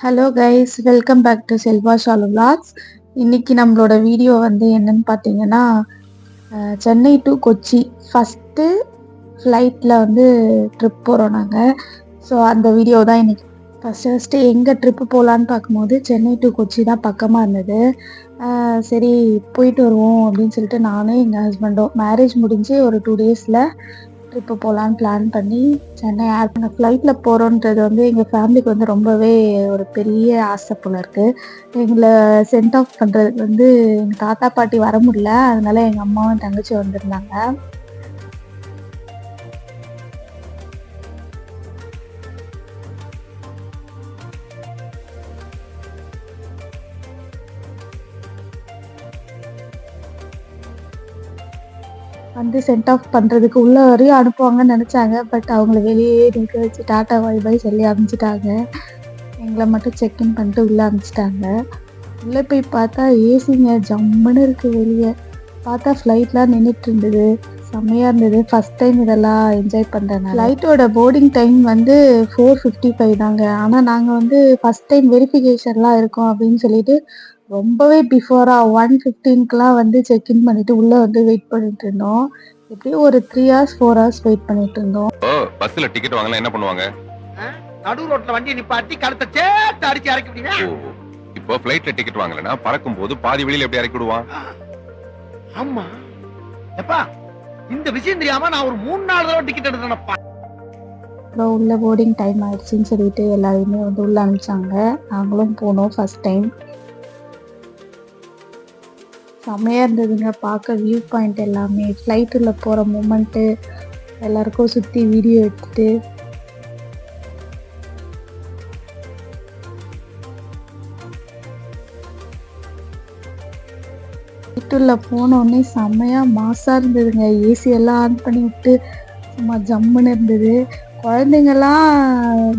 Hello guys welcome back to Selva Shalu vlogs இன்னைக்கு நம்மளோட video வந்து என்னன்னு பார்த்தீங்கன்னா சென்னை டு கொச்சி. ஃபஸ்ட்டு ஃப்ளைட்டில் வந்து ட்ரிப் போகிறோம் நாங்கள் ஸோ அந்த வீடியோ தான் இன்னைக்கு. ஃபஸ்ட்டு ஃபஸ்ட்டு எங்கே ட்ரிப்பு போகலான்னு பார்க்கும்போது சென்னை டு கொச்சி தான் பக்கமாக இருந்தது. சரி போயிட்டு வருவோம் அப்படின்னு சொல்லிட்டு நானும் எங்கள் ஹஸ்பண்டும் மேரேஜ் முடிஞ்சு ஒரு டூ டேஸில் ட்ரிப்பு போகலான்னு பிளான் பண்ணி சென்னை ஏர் அந்த ஃப்ளைட்டில் போகிறோன்றது வந்து எங்கள் ஃபேமிலிக்கு வந்து ரொம்பவே ஒரு பெரிய ஆசை போல இருக்குது எங்களை சென்ட் ஆஃப் பண்ணுறதுக்கு வந்து எங்கள் தாத்தா பாட்டி வர முடியல. அதனால எங்கள் அம்மாவும் தங்கச்சி வந்திருந்தாங்க. வந்து சென்ட் ஆஃப் பண்ணுறதுக்கு உள்ள வரையும் அனுப்புவாங்கன்னு நினச்சாங்க. பட் அவங்கள வெளியே நிற்க வச்சு டாட்டா வாய் பாய் சொல்லி அனுப்பிச்சிட்டாங்க. எங்களை மட்டும் செக்இன் பண்ணிட்டு உள்ளே அனுப்பிச்சிட்டாங்க. உள்ளே போய் பார்த்தா ஏசிங்க ஜம்முன்னு இருக்குது வெளியே. பார்த்தா ஃப்ளைட்லாம் நின்றுட்டு இருந்தது. செம்மையாக இருந்தது. ஃபஸ்ட் டைம் இதெல்லாம் என்ஜாய் பண்ணுறேன் ஃப்ளைட்டோட போர்டிங் டைம் வந்து ஃபோர் ஃபிஃப்டி ஃபைவ் தாங்க. ஆனால் நாங்கள் வந்து ஃபஸ்ட் டைம் வெரிஃபிகேஷன்லாம் இருக்கோம் அப்படின்னு சொல்லிட்டு ரொம்பவே பிஃபோராக ஒன் ஃபிஃப்டீன்க்குலாம் வந்து செக்இன் பண்ணிட்டு உள்ளே வந்து வெயிட் பண்ணிட்டு இருந்தோம். எப்படியும் ஒரு three hours four hours wait பண்ணிட்டு இருந்தோம். ஓ பஸ்ல டிக்கெட் வாங்கலாம் என்ன பண்ணுவாங்க? நடு ரோட்ல வண்டி நிப்பாட்டி கழுத்தை சேர்த்து அடிச்சு இறக்கி விட்டீங்க ஓ இப்போ ஃபிளைட்ல டிக்கெட் வாங்கலனா பறக்கும் போது பாதி வெளியில எப்படி இறக்கி விடுவான்? ஆமா. எப்பா இந்த விஷயம் தெரியாம நான் ஒரு மூணு நாலு தடவை டிக்கெட் எடுத்தேனப்பா. அப்புறம் உள்ள போர்டிங் டைம் ஆயிடுச்சுன்னு சொல்லிட்டு எல்லாரையுமே வந்து உள்ள அனுப்பிச்சாங்க. நாங்களும் போனோம் ஃபர்ஸ்ட் டைம் செம்மையாக இருந்ததுங்க. பார்க்க வியூ பாயிண்ட் எல்லாமே. ஃப்ளைட்டில் போகிற மூமெண்ட்டு எல்லாருக்கும் சுற்றி வீடியோ எடுத்துட்டு. வீட்டுள்ள போனோடனே செம்மையாக மாசாக இருந்ததுங்க. ஏசி எல்லாம் ஆன் பண்ணி விட்டு சும்மா ஜம்முன்னு இருந்தது. குழந்தைங்கெல்லாம்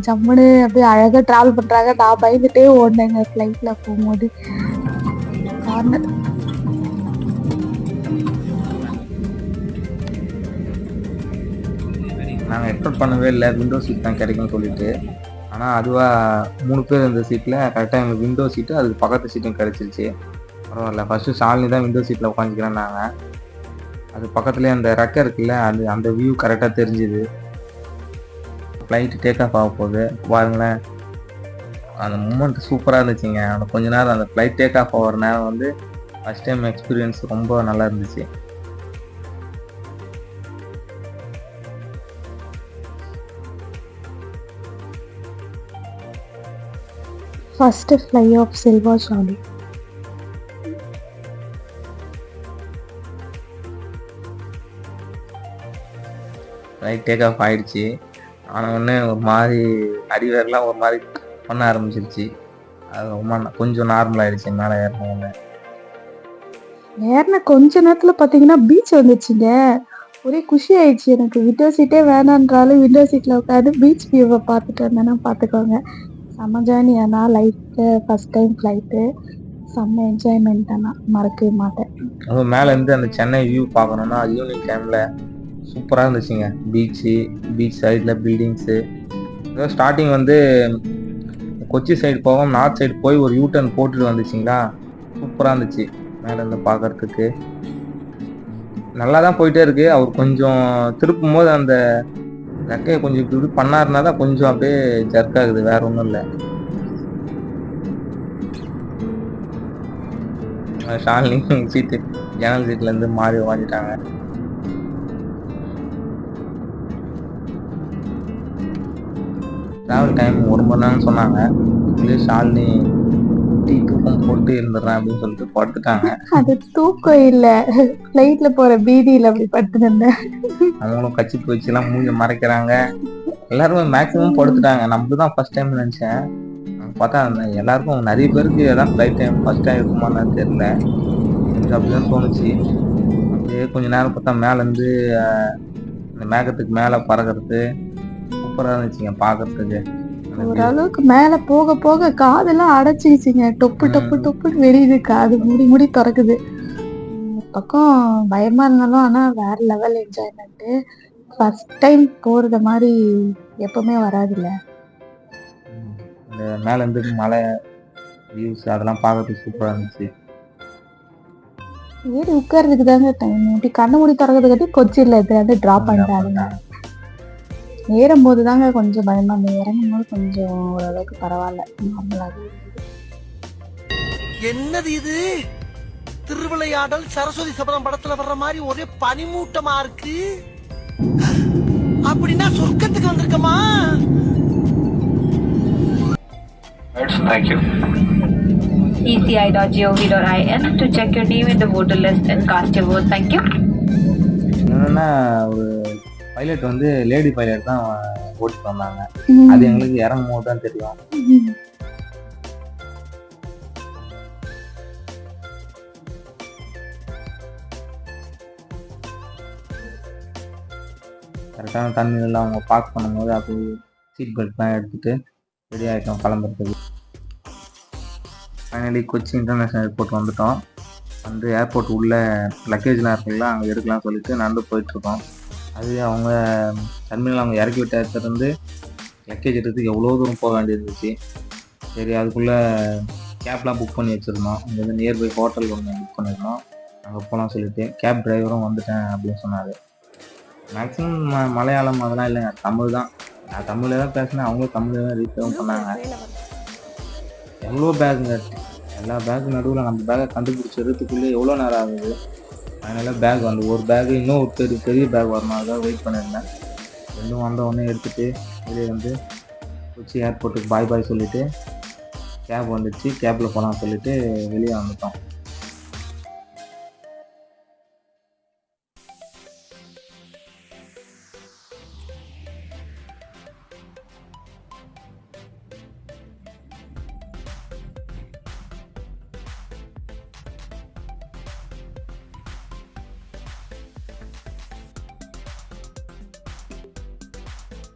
ஜம்முன்னு அப்படியே அழகாக ட்ராவல் பண்ணுறாங்க நான் பயந்துட்டே ஓடினேங்க ஃப்ளைட்டில் போகும்போது. கார்னர் நாங்கள் எக்ஸ்பெக்ட் பண்ணவே இல்லை. விண்டோ சீட் தான் கிடைக்கும்னு சொல்லிட்டு. ஆனால் அதுவாக மூணு பேர் இருந்த சீட்டில் கரெக்டாக எங்களுக்கு விண்டோ சீட்டு அதுக்கு பக்கத்து சீட்டும் கிடச்சிருச்சு. பரவாயில்ல. ஃபஸ்ட்டு ஷாலினி தான் விண்டோ சீட்டில் உட்காந்துக்கிறேன் நாங்கள் அது பக்கத்துலேயே அந்த ரெக்கை இருக்குல்ல அது அந்த வியூ கரெக்டாக தெரிஞ்சுது. ஃப்ளைட்டு டேக் ஆஃப் ஆக போகுது. பாருங்களேன். அந்த மூமெண்ட் சூப்பராக இருந்துச்சுங்க. அந்த கொஞ்ச நேரம் அந்த ஃப்ளைட் டேக் ஆஃப் ஆகிற நேரம் வந்து ஃபஸ்ட் டைம் எக்ஸ்பீரியன்ஸ் ரொம்ப நல்லா இருந்துச்சு. First fly off Silva Shali flight take off ஆயிடுச்சு. ஆனால் உடனே ஒரு மாதிரி அடிவேர்லாம் ஒரு மாதிரி பண்ண ஆரம்பிச்சிருச்சு. அது ரொம்ப கொஞ்சம் நார்மல் ஆயிடுச்சு மேலே ஏறினோடனே ஏறின கொஞ்ச நேரத்தில் பார்த்தீங்கன்னா பீச் வந்துச்சுங்க. ஒரே குஷி ஆயிடுச்சு எனக்கு. விண்டோ சீட்டே வேணான்றாலும் விண்டோ சீட்டில் உட்காந்து பீச் வியூவை பார்த்துட்டு வந்தேன்னா பார்த்துக்கோங்க செம்ம ஜேர்னி ஆனா லைஃப்பில் ஃபஸ்ட் டைம் ஃப்ளைட்டு செம்ம என்ஜாய்மெண்ட் ஆனால் மறக்கவே மாட்டேன். அதுவும் மேலே இருந்து அந்த சென்னை வியூ பார்க்கணுன்னா ஈவினிங் டைமில் சூப்பராக இருந்துச்சுங்க. பீச்சு பீச் சைடில் பில்டிங்ஸு ஏதோ ஸ்டார்டிங் வந்து கொச்சி சைடு போவோம் நார்த் சைடு போய் ஒரு யூ டர்ன் போட்டுட்டு வந்துச்சிங்களா? சூப்பராக இருந்துச்சு மேலேருந்து பார்க்கறதுக்கு. நல்லா தான் போயிட்டே இருக்கு. அவர் கொஞ்சம் திருப்பும் போது அந்த ரெக்கையை கொஞ்சம் இப்படி இப்படி பண்ணாருனா தான் கொஞ்சம் அப்படியே ஜர்க் ஆகுது வேற ஒன்றும் இல்லை. ஷாலினி சீட்டு ஜன்னல் சீட்லேருந்து மாறி உக்காந்துட்டாங்க. ட்ராவல் டைம் ஒரு மணி நேரம் சொன்னாங்க. இதுலேயே ஷாலினி டீ தூக்கம் போட்டு இருந்துடுறேன் அப்படின்னு சொல்லிட்டு படுத்துட்டாங்க அது தூக்கம் இல்லை. ஃப்ளைட்டில் போகிற பீதியில் அப்படி படுத்துருந்தேன் அவங்களும் கச்சிப்பு வச்சுலாம் மூஞ்ச மறைக்கிறாங்க. எல்லாருமே மேக்ஸிமம் படுத்துட்டாங்க. நம்ம தான் ஃபர்ஸ்ட் டைம் நினச்சேன். பார்த்தா அந்த எல்லாருக்கும் நிறைய பேருக்கு அதான் ஃப்ளைட் டைம் ஃபர்ஸ்ட் டைம் இருக்குமான்னு தெரியல. எனக்கு அப்படிதான் தோணுச்சு. அப்படியே கொஞ்ச நேரம் பார்த்தா மேலேருந்து இந்த மேகத்துக்கு மேலே பறக்கிறது. சூப்பராக இருந்துச்சுங்க பார்க்கறதுக்கு. அந்த. ஓரளவுக்கு மேலே போக போக காதெல்லாம் அடைச்சிக்கிச்சுங்க டொப்பு டொப்பு டொப்புன்னு வெடியுது காது முடி முடி திறக்குது. பக்கம் பயமா இருந்தாலும் ஆனா வேற லெவல் என்ஜாய்மெண்ட்டு ஃபர்ஸ்ட் டைம் போறது மாதிரி எப்பவுமே வராதுல்ல. இந்த மேலேருந்து மலை வியூஸ் அதெல்லாம் பார்க்கறதுக்கு சூப்பராக இருந்துச்சு. ஏறி உட்கார்றதுக்கு தாங்க டைம் இப்படி கண்ணு மூடி திறக்கிறதுக்காட்டி கொச்சியில் வந்து ட்ராப் பண்ணிட்டாங்க ஏறும்போது தாங்க கொஞ்சம் பயமா இருந்தது. இறங்கும் போது கொஞ்சம் ஓரளவுக்கு பரவாயில்ல. நார்மலாக என்னது இது? திருவிளையாடல் சரஸ்வதி சபதம் படத்துல வர்ற மாதிரி ஒரே பனிமூட்டமா இருக்கு. அப்படின்னா சொர்க்கத்துக்கு வந்திருக்கமா? Eci.gov.in to check your name in the voter list and cast your vote. Thank you. என்னன்னா ஒரு பைலட் வந்து லேடி பைலட் தான் ஓட்டிட்டு வந்தாங்க. அது எங்களுக்கு இறங்கும் போது தான் தெரியும். கரெக்டான தண்ணியில் அவங்க பார்க் பண்ணும்போது அப்படி சீட் பெல்ட்லாம் எடுத்துட்டு ரெடி ஆகிட்டோம் கிளம்புறதுக்கு. ஃபைனலி கொச்சி இன்டர்நேஷ்னல் ஏர்போர்ட் வந்துட்டோம். வந்து ஏர்போர்ட் உள்ள லக்கேஜ்லாம் இருக்குல்ல அங்கே எடுக்கலாம் சொல்லிட்டு நடந்து போயிட்டுருக்கோம் அது அவங்க டர்மினல் அவங்க இறக்கி விட்ட இடத்துலேருந்து லக்கேஜ் எடுத்துக்கு எவ்வளோ தூரம் போக வேண்டியிருந்துச்சு. சரி அதுக்குள்ளே கேப்லாம் புக் பண்ணி வச்சுருந்தோம். இங்கே வந்து நியர்பை ஹோட்டல் ஒன்று புக் பண்ணியிருந்தோம். அங்கே போகலாம் சொல்லிட்டு கேப் டிரைவரும் வந்துட்டேன் அப்படின்னு சொன்னார். மேக்ஸிமம் ம மலையாளம் அதெல்லாம் இல்லைங்க தமிழ் தான். நான் தமிழில் தான் பேசினேன் அவங்களும் தமிழில் தான் ரீச்சரும் பண்ணாங்க. எவ்வளோ பேக்குங்க எல்லா பேக்கு நடுவில் நம்ம பேக்கை கண்டுபிடிச்சிடுறதுக்குள்ளே எவ்வளோ நேரம் ஆகுது? அதனால் பேக் வந்து ஒரு பேக் இன்னும் ஒரு பெரிய பெரிய பேக் வரணும். அதான் வெயிட் பண்ணியிருந்தேன் ரெண்டும் வந்த உடனே எடுத்துகிட்டு வெளியே வந்து கொச்சி ஏர்போர்ட்டுக்கு பாய் பாய் சொல்லிவிட்டு கேப் வந்துடுச்சு கேப்பில் போகலாம் சொல்லிவிட்டு வெளியே வந்துட்டோம்.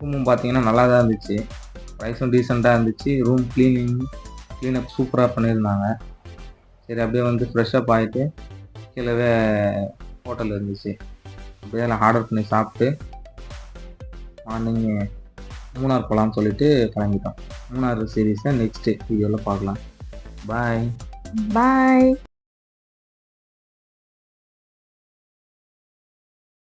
ரூமும் பார்த்தீங்கன்னா நல்லா தான் இருந்துச்சு. ப்ரைஸும் டீசெண்டாக இருந்துச்சு. ரூம் க்ளீனிங் க்ளீனப் சூப்பராக பண்ணியிருந்தாங்க. சரி அப்படியே வந்து ஃப்ரெஷ்ஷப் ஆகிட்டு கீழவே ஹோட்டல் இருந்துச்சு. அப்படியே எல்லாம் ஆர்டர் பண்ணி சாப்பிட்டு மார்னிங் மூணார் போகலான்னு சொல்லிட்டு கிளம்பிட்டோம். மூணார் சீரீஸை நெக்ஸ்ட்டு வீடியோவில் பார்க்கலாம். பாய் பாய்